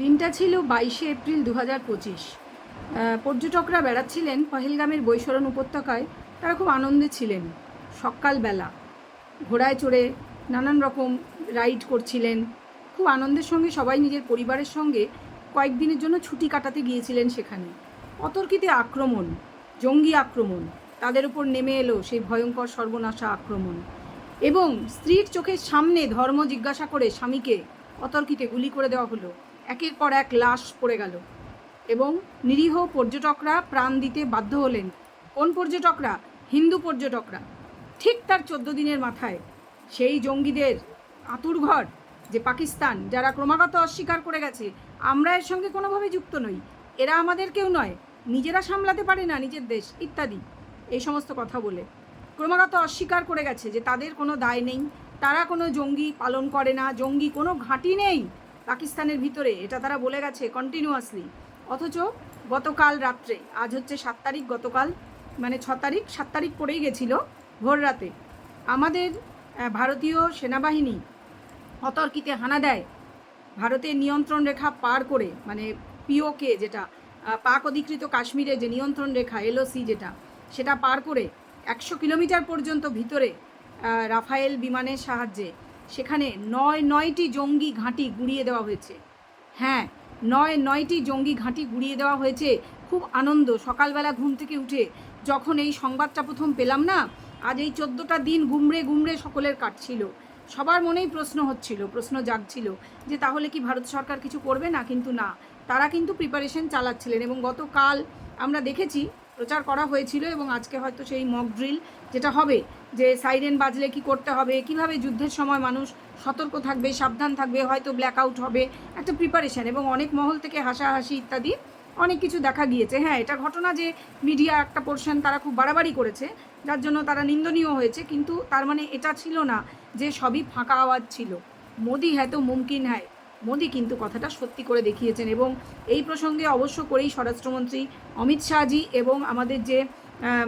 দিনটা ছিল বাইশে এপ্রিল দু হাজার পঁচিশ পর্যটকরা বেড়াচ্ছিলেন পহেলগামের বৈশরণ উপত্যকায়। তারা খুব আনন্দে ছিলেন। সকালবেলা ঘোড়ায় চড়ে নানান রকম রাইড করছিলেন। খুব আনন্দের সঙ্গে সবাই নিজের পরিবারের সঙ্গে কয়েকদিনের জন্য ছুটি কাটাতে গিয়েছিলেন সেখানে। অতর্কিতে আক্রমণ, জঙ্গি আক্রমণ, তাদের উপর নেমে এলো সেই ভয়ঙ্কর সর্বনাশা আক্রমণ। এবং স্ত্রীর চোখের সামনে ধর্ম জিজ্ঞাসা করে স্বামীকে অতর্কিতে গুলি করে দেওয়া হলো। একের পর এক লাশ পড়ে গেল এবং নিরীহ পর্যটকরা প্রাণ দিতে বাধ্য হলেন। কোন পর্যটকরা? হিন্দু পর্যটকরা। ঠিক তার চোদ্দ দিনের মাথায় সেই জঙ্গিদের আতুর ঘর যে পাকিস্তান, যারা ক্রমাগত অস্বীকার করে গেছে, আমরা এর সঙ্গে কোনোভাবে যুক্ত নই। এরা আমাদের কেউ নয়। নিজেরা সামলাতে পারে না নিজের দেশ, ইত্যাদি। এই সমস্ত কথা বলে ক্রমাগত অস্বীকার করে গেছে যে তাদের কোনো দায় নেই। তারা কোনো জঙ্গি পালন করে না। জঙ্গি কোনো ঘাঁটি নেই। পাকিস্তানের ভিতরে, এটা তারা বলে গেছে কন্টিনিউয়াসলি অথচ গতকাল রাত্রে, আজ হচ্ছে সাত তারিখ গতকাল মানে ছ তারিখ, সাত তারিখ পড়েই গেছিল ভোর রাতে। আমাদের ভারতীয় সেনাবাহিনী অতর্কিতে হানা দেয়। ভারতের নিয়ন্ত্রণ রেখা পার করে মানে পিওকে যেটা পাক অধিকৃত কাশ্মীরে যে নিয়ন্ত্রণ রেখা, এলওসি যেটা, সেটা পার করে একশো কিলোমিটার পর্যন্ত ভিতরে রাফায়েল বিমানের সাহায্যে সেখানে নয় নয়টি জঙ্গি ঘাঁটি গুড়িয়ে দেওয়া হয়েছে। হ্যাঁ নয় নয়টি জঙ্গি ঘাঁটি গুড়িয়ে দেওয়া হয়েছে। খুব আনন্দ, সকালবেলা ঘুম থেকে উঠে। যখন এই সংবাদটা প্রথম পেলাম না, আজ এই চোদ্দোটা দিন গুমড়ে গুমড়ে সকলের কাটছিল। সবার মনেই প্রশ্ন হচ্ছিল, প্রশ্ন জাগছিল যে তাহলে কি ভারত সরকার কিছু করবে না? কিন্তু না, তারা কিন্তু প্রিপারেশন চালাচ্ছিলেন এবং গতকাল আমরা দেখেছি প্রচার করা হয়েছিল এবং আজকে হয়তো সেই মক ড্রিল যেটা হবে, যে সাইরেন বাজলে কি করতে হবে, কীভাবে যুদ্ধের সময় মানুষ সতর্ক থাকবে, সাবধান থাকবে, হয়তো ব্ল্যাক আউট হবে, একটা প্রিপারেশন এবং অনেক মহল থেকে হাসাহাসি ইত্যাদি অনেক কিছু দেখা গিয়েছে। হ্যাঁ এটা ঘটনা যে মিডিয়া একটা পোর্শন তারা খুব বাড়াবাড়ি করেছে, যার জন্য তারা নিন্দনীয় হয়েছে, কিন্তু তার মানে এটা ছিল না যে সবই ফাঁকা আওয়াজ ছিল। মোদি হ্যাঁ তো মুমকিন হ্যায়। মোদি কিন্তু কথাটা সত্যি করে দেখিয়েছেন এবং এই প্রসঙ্গে অবশ্য করেই স্বরাষ্ট্রমন্ত্রী অমিত শাহজি এবং আমাদের যে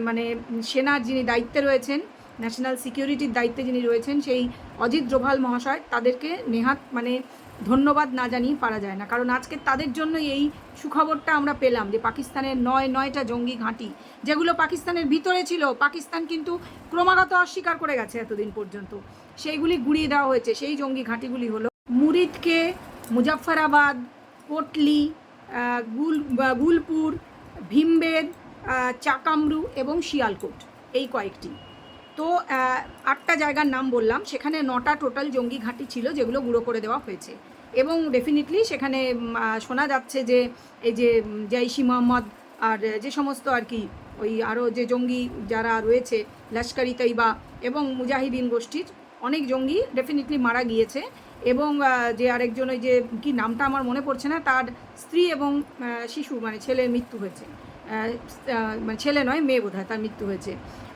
মানে সেনার যিনি দায়িত্বে রয়েছেন ন্যাশনাল সিকিউরিটির দায়িত্বে যিনি রয়েছেন সেই অজিত ডোভাল মহাশয়, তাদেরকে নেহাত মানে ধন্যবাদ না জানিয়ে পারা যায় না। কারণ আজকে তাদের জন্য এই সুখবরটা আমরা পেলাম যে পাকিস্তানের নয় নয়টা জঙ্গি ঘাঁটি, যেগুলো পাকিস্তানের ভিতরে ছিল, পাকিস্তান কিন্তু ক্রমাগত অস্বীকার করে গেছে এতদিন পর্যন্ত। সেইগুলি গুড়িয়ে দেওয়া হয়েছে, সেই জঙ্গি ঘাঁটিগুলি হলো মুরিদকে মুজাফফরাবাদ, কোটলি গুল গুলপুর, ভীমবেদ চাকামরু এবং শিয়ালকোট, এই কয়েকটি। তো আটটা জায়গার নাম বললাম। সেখানে নটা টোটাল জঙ্গি ঘাঁটি ছিল যেগুলো গুঁড়ো করে দেওয়া হয়েছে। এবং ডেফিনেটলি সেখানে শোনা যাচ্ছে যে, এই যে জৈশি মোহাম্মদ আর যে সমস্ত আর কি, ওই আরও যে জঙ্গি যারা রয়েছে লস্করি তৈবা এবং মুজাহিদিন গোষ্ঠীর অনেক জঙ্গি ডেফিনেটলি মারা গিয়েছে এবং যে আরেকজন ওই যে, কি নামটা আমার মনে পড়ছে না, তার স্ত্রী এবং শিশু মানে ছেলের মৃত্যু হয়েছে। মানে ছেলে নয়, মেয়ে বোধ তার মৃত্যু হয়েছে।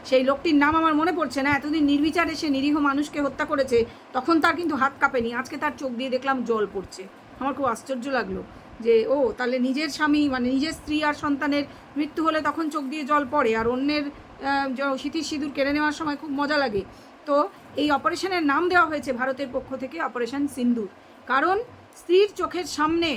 সেই লোকটির নাম আমার মনে পড়ছে না, এতদিন নির্বিচারে সে নিরীহ মানুষকে হত্যা করেছে, তখন তার কিন্তু হাত কাঁপেনি। আজকে তার চোখ দিয়ে দেখলাম জল পড়ছে। আমার খুব আশ্চর্য লাগল যে, ও, তাহলে নিজের স্বামী মানে নিজের স্ত্রী আর সন্তানের মৃত্যু হলে তখন চোখ দিয়ে জল পড়ে, আর অন্যের সিঁথির সিঁদুর কেড়ে নেওয়ার সময় খুব মজা লাগে। তো এই অপারেশনের নাম দেওয়া হয়েছে ভারতের পক্ষ থেকে অপারেশন সিন্দুর। কারণ স্ত্রীর চোখের সামনে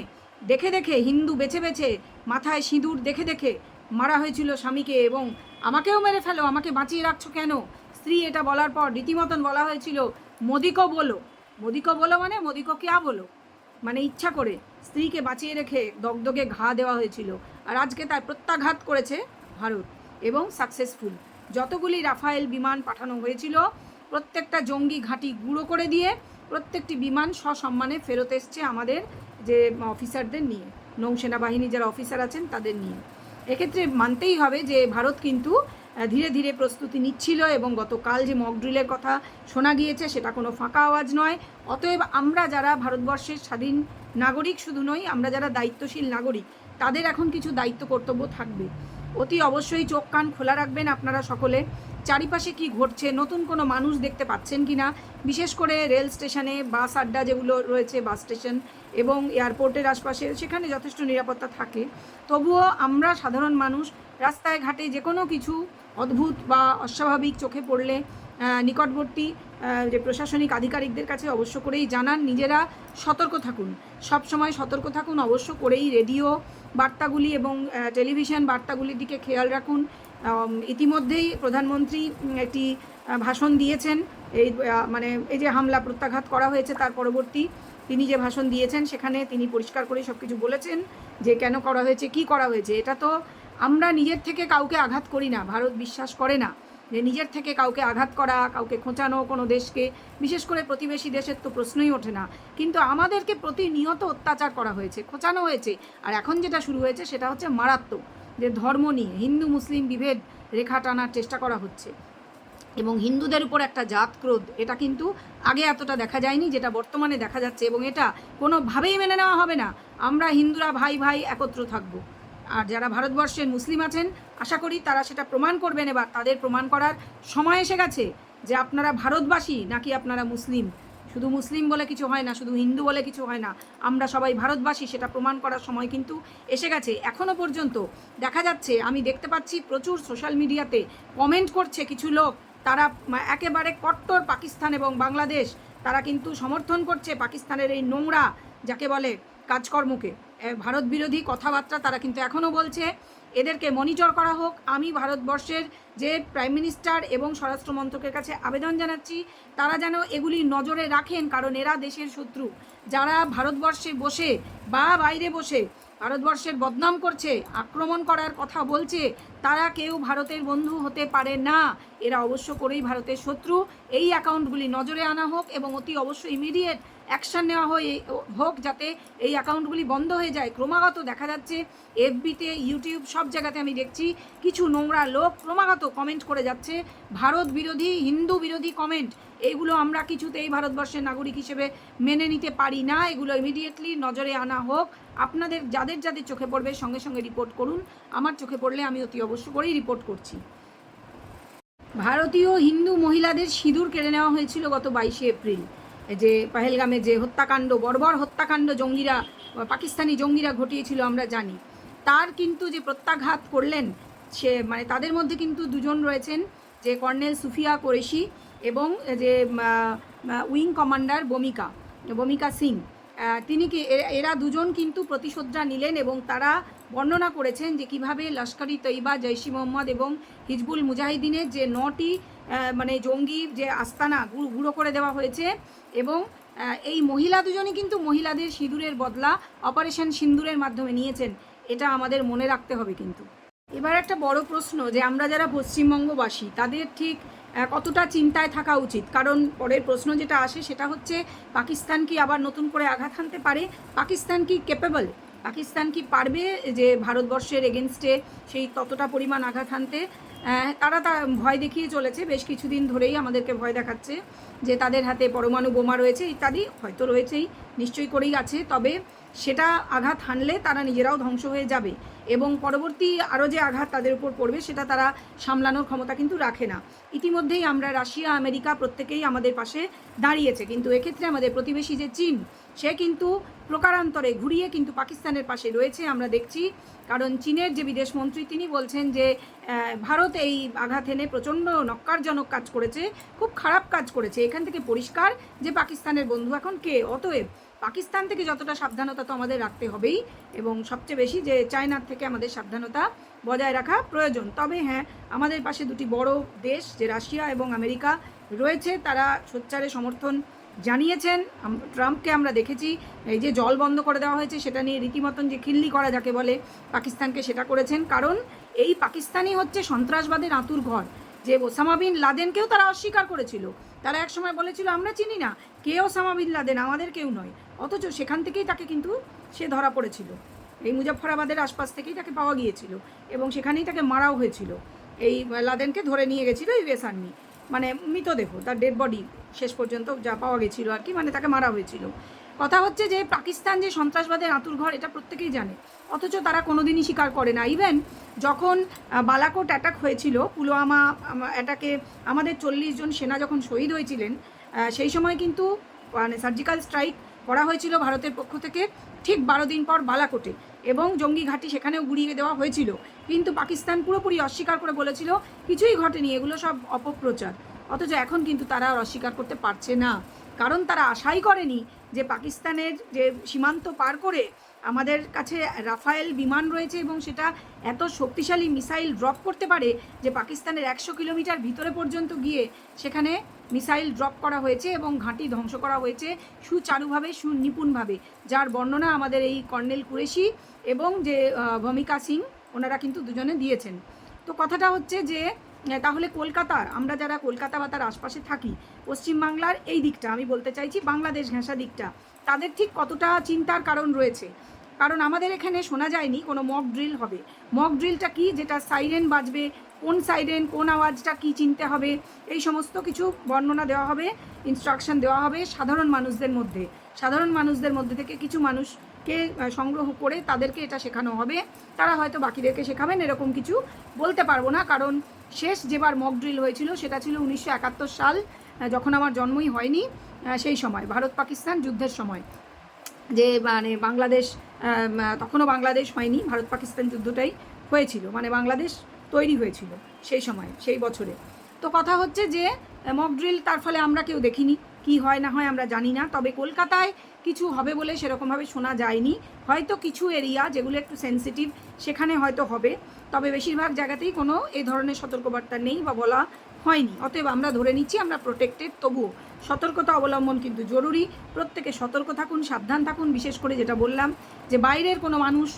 দেখে দেখে, হিন্দু বেছে বেছে, মাথায় সিঁদুর দেখে দেখে মারা হয়েছিল স্বামীকে এবং আমাকেও মেরে ফেলো, আমাকে বাঁচিয়ে রাখছো কেন? স্ত্রী এটা বলার পর রীতিমতন বলা হয়েছিল, মোদিকো বলো। মোদিকো বলো মানে মোদিকো কেয়া বলো? মানে ইচ্ছা করে স্ত্রীকে বাঁচিয়ে রেখে দগদগে ঘা দেওয়া হয়েছিল। আর আজকে তার প্রত্যাঘাত করেছে ভারত এবং সাকসেসফুল। যতগুলি রাফায়েল বিমান পাঠানো হয়েছিল প্রত্যেকটা জঙ্গি ঘাঁটি গুঁড়ো করে দিয়ে প্রত্যেকটি বিমান সসম্মানে ফেরত এসছে আমাদের যে অফিসারদের নিয়ে। নৌসেনা বাহিনী যারা অফিসার আছেন তাদের নিয়ে। এক্ষেত্রে মানতেই হবে যে, ভারত কিন্তু ধীরে ধীরে প্রস্তুতি নিচ্ছিল এবং গতকাল যে মক ড্রিলের কথা শোনা গিয়েছে সেটা কোনো ফাঁকা আওয়াজ নয়। অতএব আমরা যারা ভারতবর্ষের স্বাধীন নাগরিক শুধু নই, আমরা যারা দায়িত্বশীল নাগরিক, তাদের এখন কিছু দায়িত্ব কর্তব্য থাকবে। অতি অবশ্যই চোখ কান খোলা রাখবেন আপনারা সকলে। চারিপাশে কি ঘটছে? নতুন কোনো মানুষ দেখতে পাচ্ছেন কি না বিশেষ করে রেল স্টেশনে বাস আড্ডা যেগুলো রয়েছে, বাস স্টেশন এবং এয়ারপোর্টের আশপাশে, সেখানে যথেষ্ট নিরাপত্তা থাকে। তবুও আমরা সাধারণ মানুষ, রাস্তায় ঘাটে যে কোনো কিছু অদ্ভুত বা অস্বাভাবিক চোখে পড়লে নিকটবর্তী যে প্রশাসনিক আধিকারিকদের কাছে অবশ্য করেই জানান, নিজেরা সতর্ক থাকুন। সব সময় সতর্ক থাকুন, অবশ্য করেই রেডিও বার্তাগুলি এবং টেলিভিশন বার্তাগুলির দিকে খেয়াল রাখুন। ইতিমধ্যেই প্রধানমন্ত্রী একটি ভাষণ দিয়েছেন। এই মানে এই যে হামলা প্রত্যাঘাত করা হয়েছে তার পরবর্তী তিনি যে ভাষণ দিয়েছেন সেখানে তিনি পরিষ্কার করে সব কিছু বলেছেন যে কেন করা হয়েছে, কি করা হয়েছে। এটা তো আমরা নিজের থেকে কাউকে আঘাত করি না, ভারত বিশ্বাস করে না। যে নিজের থেকে কাউকে আঘাত করা, কাউকে খোঁচানো কোনো দেশকে, বিশেষ করে প্রতিবেশী দেশের তো প্রশ্নই ওঠে না। কিন্তু আমাদেরকে প্রতিনিয়ত অত্যাচার করা হয়েছে, খোঁচানো হয়েছে। আর এখন যেটা শুরু হয়েছে সেটা হচ্ছে মারাত্মক। যে ধর্ম নিয়ে, হিন্দু, মুসলিম বিভেদ রেখা টানার চেষ্টা করা হচ্ছে। এবং হিন্দুদের উপর একটা জাত ক্রোধ, এটা কিন্তু আগে এতটা দেখা যায়নি, যেটা বর্তমানে দেখা যাচ্ছে। এবং এটা কোনোভাবেই মেনে নেওয়া হবে না। আমরা হিন্দুরা ভাই ভাই একত্র থাকব। আর যারা ভারতবর্ষের মুসলিম আছেন, আশা করি তারা সেটা প্রমাণ করবেন। এবার তাদের প্রমাণ করার সময় এসে গেছে যে আপনারা ভারতবাসী নাকি আপনারা মুসলিম। শুধু মুসলিম বলে কিছু হয় না, শুধু হিন্দু বলে কিছু হয় না। আমরা সবাই ভারতবাসী, সেটা প্রমাণ করার সময় কিন্তু এসে গেছে। এখনও পর্যন্ত দেখা যাচ্ছে, আমি দেখতে পাচ্ছি প্রচুর সোশ্যাল মিডিয়াতে কমেন্ট করছে কিছু লোক। তারা একেবারে কট্টর পাকিস্তান এবং বাংলাদেশ। তারা কিন্তু সমর্থন করছে পাকিস্তানের এই নোংরা, যাকে বলে কাজকর্মকে। ভারত বিরোধী কথাবার্তা তারা কিন্তু এখনও বলছে। এদেরকে মনিটর করা হোক। আমি ভারতবর্ষের যে প্রাইম মিনিস্টার এবং স্বরাষ্ট্র মন্ত্রকের কাছে আবেদন জানাচ্ছি, তারা যেন এগুলি নজরে রাখেন, কারণ এরা দেশের শত্রু। যারা ভারতবর্ষে বসে বা বাইরে বসে ভারতবর্ষের বদনাম করছে, আক্রমণ করার কথা বলছে, তারা কেউ ভারতের বন্ধু হতে পারে না। এরা অবশ্য করেই ভারতের শত্রু। এই অ্যাকাউন্টগুলি নজরে আনা হোক এবং অতি অবশ্যই ইমিডিয়েট অ্যাকশন নেওয়া হয়, হোক যাতে এই অ্যাকাউন্টগুলি বন্ধ হয়ে যায়। ক্রমাগত দেখা যাচ্ছে এফবিতে ইউটিউব সব জায়গাতে আমি দেখছি, কিছু নোংরা লোক ক্রমাগত কমেন্ট করে যাচ্ছে। ভারত বিরোধী, হিন্দু বিরোধী কমেন্ট এইগুলো আমরা কিছুতেই ভারতবর্ষের নাগরিক হিসেবে মেনে নিতে পারি না। এগুলো ইমিডিয়েটলি নজরে আনা হোক। আপনাদের, যাদের যাদের চোখে পড়বে, সঙ্গে সঙ্গে রিপোর্ট করুন। আমার চোখে পড়লে আমি অতি অবশ্য করেই রিপোর্ট করছি। ভারতীয় হিন্দু মহিলাদের সিঁদুর কেড়ে নেওয়া হয়েছিল গত বাইশে এপ্রিল। যে পাহেলগামে যে হত্যাকাণ্ড, বর্বর হত্যাকাণ্ড জঙ্গিরা, পাকিস্তানি জঙ্গিরা ঘটিয়েছিল, আমরা জানি। তার কিন্তু যে প্রত্যাঘাত করলেন, সে মানে তাদের মধ্যে কিন্তু দুজন রয়েছেন, যে কর্নেল সুফিয়া কোরেশি এবং যে উইং কমান্ডার বমিকা বমিকা সিং। তিনি কি এরা দুজন কিন্তু প্রতিশোধরা নিলেন এবং তারা বর্ণনা করেছেন যে কীভাবে লস্করি তৈবা জৈশি মোহাম্মদ এবং হিজবুল মুজাহিদিনের যে নটি মানে জঙ্গি যে আস্তানা গুঁড়ো করে দেওয়া হয়েছে এবং এই মহিলা দুজনই কিন্তু মহিলাদের সিঁদুরের বদলা অপারেশন সিন্দুরের মাধ্যমে নিয়েছেন। এটা আমাদের মনে রাখতে হবে কিন্তু। এবার একটা বড় প্রশ্ন যে আমরা যারা পশ্চিমবঙ্গবাসী, তাদের ঠিক কতটা চিন্তায় থাকা উচিত? কারণ পরের প্রশ্ন যেটা আসে সেটা হচ্ছে, পাকিস্তান কি আবার নতুন করে আঘাত হানতে পারে? পাকিস্তান কি কেপেবল পাকিস্তান কি পারবে যে ভারতবর্ষের এগেনস্টে সেই ততটা পরিমাণ আঘাত হানতে? তারা তা ভয় দেখিয়ে চলেছে। বেশ কিছুদিন ধরেই আমাদেরকে ভয় দেখাচ্ছে যে তাদের হাতে পরমাণু বোমা রয়েছে, ইত্যাদি হয়তো রয়েছেই, নিশ্চয়ই করেই আছে। তবে সেটা আঘাত হানলে তারা নিজেরাও ধ্বংস হয়ে যাবে এবং পরবর্তী আরও যে আঘাত তাদের উপর পড়বে সেটা তারা সামলানোর ক্ষমতা কিন্তু রাখে না। ইতিমধ্যেই আমরা রাশিয়া, আমেরিকা প্রত্যেকেই আমাদের পাশে দাঁড়িয়েছে। কিন্তু এক্ষেত্রে আমাদের প্রতিবেশী যে চীন সে কিন্তু প্রকারান্তরে ঘুরিয়ে কিন্তু পাকিস্তানের পাশে রয়েছে, আমরা দেখছি। কারণ চীনের যে বিদেশ মন্ত্রী, তিনি বলছেন যে ভারত এই আঘাত এনে প্রচণ্ড নক্কারজনক কাজ করেছে, খুব খারাপ কাজ করেছে। এখান থেকে পরিষ্কার যে পাকিস্তানের বন্ধু এখন কে? অতএব পাকিস্তান থেকে যতটা সাবধানতা তো আমাদের রাখতে হবেই, এবং সবচেয়ে বেশি যে চায়নার থেকে আমাদের সাবধানতা বজায় রাখা প্রয়োজন। তবে হ্যাঁ আমাদের পাশে দুটি বড় দেশ, যে রাশিয়া এবং আমেরিকা রয়েছে, তারা সোচ্চারে সমর্থন জানিয়েছেন ট্রাম্পকে আমরা দেখেছি, এই যে জল বন্ধ করে দেওয়া হয়েছে, সেটা নিয়ে রীতিমতন যে খিল্লি করা যাকে বলে, পাকিস্তানকে সেটা করেছেন। কারণ এই পাকিস্তানই হচ্ছে সন্ত্রাসবাদের আঁতুর ঘর। যে ওসামা বিন লাদেনকেও তারা অস্বীকার করেছিল। তারা একসময় বলেছিল, আমরা চিনি না, কে ওসামা বিন লাদেন? আমাদের কেউ নয়। অথচ সেখান থেকেই তাকে কিন্তু সে ধরা পড়েছিল। এই মুজফ্ফরাবাদের আশপাশ থেকেই তাকে পাওয়া গিয়েছিল এবং সেখানেই তাকে মারাও হয়েছিল। এই লাদেনকে ধরে নিয়ে গেছিল ইউএস আর্মি। মানে মৃতদেহ, তার ডেড বডি শেষ পর্যন্ত যা পাওয়া গেছিল আর কি মানে তাকে মারা হয়েছিল। কথা হচ্ছে যে পাকিস্তান যে সন্ত্রাসবাদের আঁতুর ঘর, এটা প্রত্যেকেই জানে। অথচ তারা কোনোদিনই স্বীকার করে না। ইভেন যখন বালাকোট অ্যাটাক হয়েছিল, পুলওয়ামা অ্যাটাকে আমাদের চল্লিশ জন সেনা যখন শহীদ হয়েছিলেন সেই সময় কিন্তু মানে সার্জিক্যাল স্ট্রাইক করা হয়েছিল ভারতের পক্ষ থেকে, ঠিক বারো দিন পর বালাকোটে। এবং জঙ্গি ঘাঁটি সেখানেও গুড়িয়ে দেওয়া হয়েছিল। কিন্তু পাকিস্তান পুরোপুরি অস্বীকার করে বলেছিল, কিছুই ঘটেনি, এগুলো সব অপপ্রচার। অথচ এখন কিন্তু তারা আর অস্বীকার করতে পারছে না। কারণ তারা আশাই করেনি যে পাকিস্তানের যে সীমান্ত পার করে আমাদের কাছে রাফায়েল বিমান রয়েছে এবং সেটা এত শক্তিশালী মিসাইল ড্রপ করতে পারে যে পাকিস্তানের একশো কিলোমিটার ভিতরে পর্যন্ত গিয়ে সেখানে মিসাইল ড্রপ করা হয়েছে এবং ঘাঁটি ধ্বংস করা হয়েছে সুচারুভাবে, সুনিপুণভাবে, যার বর্ণনা আমাদের এই কর্নেল কুরেশি এবং যে ভূমিকা সিং, ওনারা কিন্তু দুজনে দিয়েছেন। তো কথাটা হচ্ছে যে তাহলে কলকাতার আমরা যারা কলকাতা বা তার আশপাশে থাকি, পশ্চিমবাংলার এই দিকটা, আমি বলতে চাইছি বাংলাদেশ ঘেঁষা দিকটা, তাদের ঠিক কতটা চিন্তার কারণ রয়েছে? কারণ আমাদের এখানে শোনা যায়নি কোনো মক ড্রিল হবে। মক ড্রিলটা কি? যেটা সাইরেন বাজবে, কোন সাইরেন কোন আওয়াজটা কি চিনতে হবে, এই সমস্ত কিছু বর্ণনা দেওয়া হবে ইনস্ট্রাকশন দেওয়া হবে সাধারণ মানুষদের মধ্যে। সাধারণ মানুষদের মধ্যে থেকে কিছু মানুষকে সংগ্রহ করে তাদেরকে এটা শেখানো হবে। তারা হয়তো বাকিদেরকে শেখাবেন, এরকম কিছু বলতে পারব না, কারণ শেষ যেবার মক ড্রিল হয়েছিল, সেটা ছিল উনিশশো একাত্তর সাল যখন আমার জন্মই হয়নি সেই সময়, ভারত পাকিস্তান যুদ্ধের সময়। যে মানে বাংলাদেশ তখনও বাংলাদেশ হয়নি, ভারত পাকিস্তান যুদ্ধটাই হয়েছিল মানে বাংলাদেশ তৈরি হয়েছিল সেই সময়, সেই বছরে। তো কথা হচ্ছে যে মক ড্রিল তার ফলে আমরা কেউ দেখিনি। কি হয় না হয় আমরা জানি না, তবে কলকাতায় কিছু হবে বলে সেরকমভাবে শোনা যায়নি। হয়তো কিছু এরিয়া যেগুলো একটু সেন্সিটিভ সেখানে হয়তো হবে। তবে বেশিরভাগ জায়গাতেই কোনো এই ধরনের সতর্কবার্তা নেই বা বলা হয়নি। অতএব আমরা ধরে নিচ্ছি, আমরা প্রোটেক্টেড তবুও সতর্কতা অবলম্বন কিন্তু জরুরি। প্রত্যেকে সতর্ক থাকুন, সাবধান থাকুন। বিশেষ করে যেটা বললাম যে, বাইরের কোনো মানুষ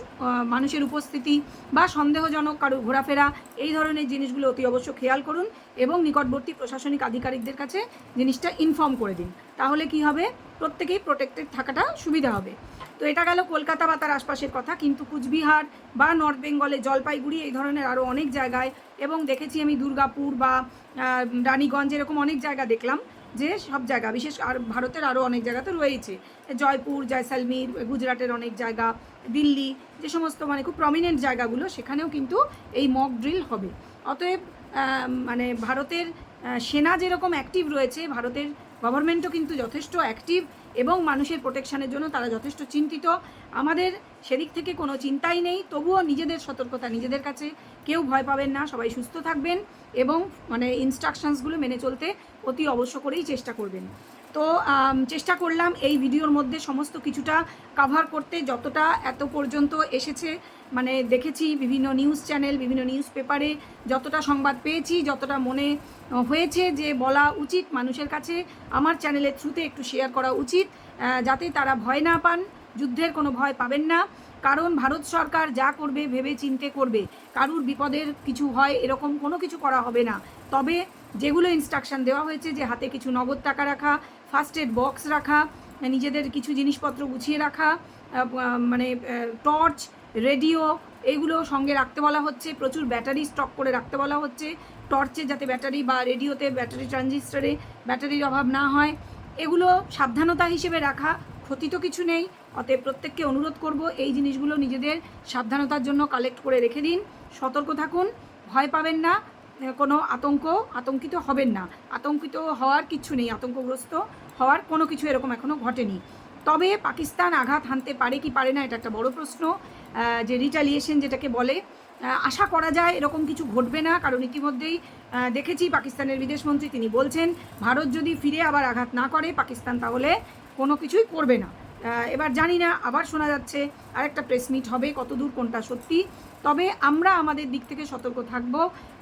মানুষের উপস্থিতি বা সন্দেহজনক কারও ঘোরাফেরা, এই ধরনের জিনিসগুলো অতি অবশ্য খেয়াল করুন এবং নিকটবর্তী প্রশাসনিক আধিকারিকদের কাছে জিনিসটা ইনফর্ম করে দিন। তাহলে কি হবে? প্রত্যেকেই প্রোটেক্টেড থাকাটা সুবিধা হবে। তো এটা গেল কলকাতা বা তার আশপাশের কথা। কিন্তু কুচবিহার বা নর্থ বেঙ্গলে জলপাইগুড়ি, এই ধরনের আরও অনেক জায়গায় এবং দেখেছি আমি দুর্গাপুর বা রানীগঞ্জ, এরকম অনেক জায়গা দেখলাম। যে সব জায়গা, বিশেষ আর ভারতের আরও অনেক জায়গা তো রয়েছে জয়পুর, জয়সালমীর, গুজরাটের অনেক জায়গা, দিল্লি, যে সমস্ত মানে খুব প্রমিনেন্ট জায়গাগুলো, সেখানেও কিন্তু এই মক ড্রিল হবে। অতএব মানে ভারতের সেনা যেরকম অ্যাক্টিভ রয়েছে, ভারতের গভর্নমেন্টও কিন্তু যথেষ্ট অ্যাক্টিভ এবং মানুষের প্রোটেকশানের জন্য তারা যথেষ্ট চিন্তিত। আমাদের সেদিক থেকে কোনো চিন্তাই নেই, তবুও নিজেদের সতর্কতা, নিজেদের কাছে কেউ ভয় পাবেন না, সবাই সুস্থ থাকবেন এবং মানে ইনস্ট্রাকশনসগুলো মেনে চলতে অতি অবশ্য করেই চেষ্টা করবেন। তো চেষ্টা করলাম এই ভিডিওর মধ্যে সমস্ত কিছুটা কাভার করতে। যতটা এত পর্যন্ত এসেছে মানে দেখেছি বিভিন্ন নিউজ চ্যানেল বিভিন্ন নিউজ পেপারে যতটা সংবাদ পেয়েছি, যতটা মনে হয়েছে যে বলা উচিত, মানুষের কাছে আমার চ্যানেলের থ্রুতে একটু শেয়ার করা উচিত যাতে তারা ভয় না পান, যুদ্ধের কোনো ভয় পাবেন না। কারণ ভারত সরকার যা করবে, ভেবে চিনতে করবে। কারুর বিপদের কিছু হয়, এরকম কোনো কিছু করা হবে না। তবে যেগুলো ইনস্ট্রাকশন দেওয়া হয়েছে যে হাতে কিছু নগদ টাকা রাখা ফার্স্ট এড বক্স রাখা নিজেদের কিছু জিনিসপত্র গুছিয়ে রাখা মানে টর্চ রেডিও এইগুলো সঙ্গে রাখতে বলা হচ্ছে। প্রচুর ব্যাটারি স্টক করে রাখতে বলা হচ্ছে। টর্চে যাতে ব্যাটারি বা রেডিওতে ব্যাটারি ট্রানজিস্টারে ব্যাটারির অভাব না হয়। এগুলো সাবধানতা হিসেবে রাখা, ক্ষতি তো কিছু নেই। অতএব প্রত্যেককে অনুরোধ করব, এই জিনিসগুলো নিজেদের সাবধানতার জন্য কালেক্ট করে রেখে দিন। সতর্ক থাকুন, ভয় পাবেন না কোনো আতঙ্ক, আতঙ্কিত হবেন না। আতঙ্কিত হওয়ার কিছু নেই, আতঙ্কগ্রস্ত হওয়ার কোনো কিছু এরকম এখনও ঘটেনি। তবে পাকিস্তান আঘাত হানতে পারে কি পারে না, এটা একটা বড় প্রশ্ন। যে রিটালিয়েশন যেটাকে বলে আশা করা যায় এরকম কিছু ঘটবে না, কারণ ইতিমধ্যেই দেখেছি পাকিস্তানের বিদেশমন্ত্রী তিনি বলছেন, ভারত যদি ফিরে আবার আঘাত না করে, পাকিস্তান তাহলে কোনো কিছুই করবে না। এবার জানি না, আবার শোনা যাচ্ছে, আরেকটা প্রেস মিট হবে, কতদূর কোনটা সত্যি। তবে আমরা আমাদের দিক থেকে সতর্ক থাকব।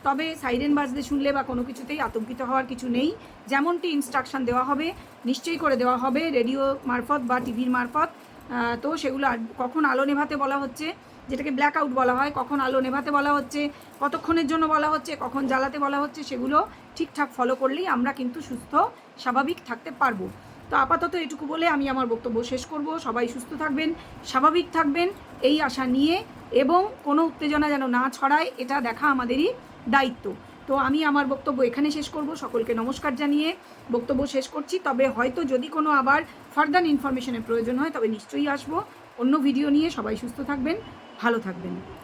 তবে সাইরেন বাজতে শুনলে বা কোনো কিছুতেই আতঙ্কিত হওয়ার কিছু নেই। যেমনটি ইনস্ট্রাকশন দেওয়া হবে, নিশ্চয়ই করে দেওয়া হবে রেডিও মারফত বা টিভির মারফত। তো সেগুলো কখন আলো নেভাতে বলা হচ্ছে, যেটাকে ব্ল্যাক আউট বলা হয়, কখন আলো নেভাতে বলা হচ্ছে, কতক্ষণের জন্য বলা হচ্ছে, কখন জ্বালাতে বলা হচ্ছে, সেগুলো ঠিকঠাক ফলো করলেই আমরা কিন্তু সুস্থ, স্বাভাবিক থাকতে পারব। তো আপাতত এটুকু বলে আমি আমার বক্তব্য শেষ করব। সবাই সুস্থ থাকবেন, স্বাভাবিক থাকবেন, এই আশা নিয়ে এবং কোনো উত্তেজনা যেন না ছড়ায়, এটা দেখা আমাদেরই দায়িত্ব। তো আমি আমার বক্তব্য এখানে শেষ করব। সকলকে নমস্কার জানিয়ে বক্তব্য শেষ করছি। তবে হয়তো যদি কোনো আবার ফার্দার ইনফরমেশনের প্রয়োজন হয়, তবে নিশ্চয়ই আসব। অন্য ভিডিও নিয়ে সবাই সুস্থ থাকবেন, ভালো থাকবেন।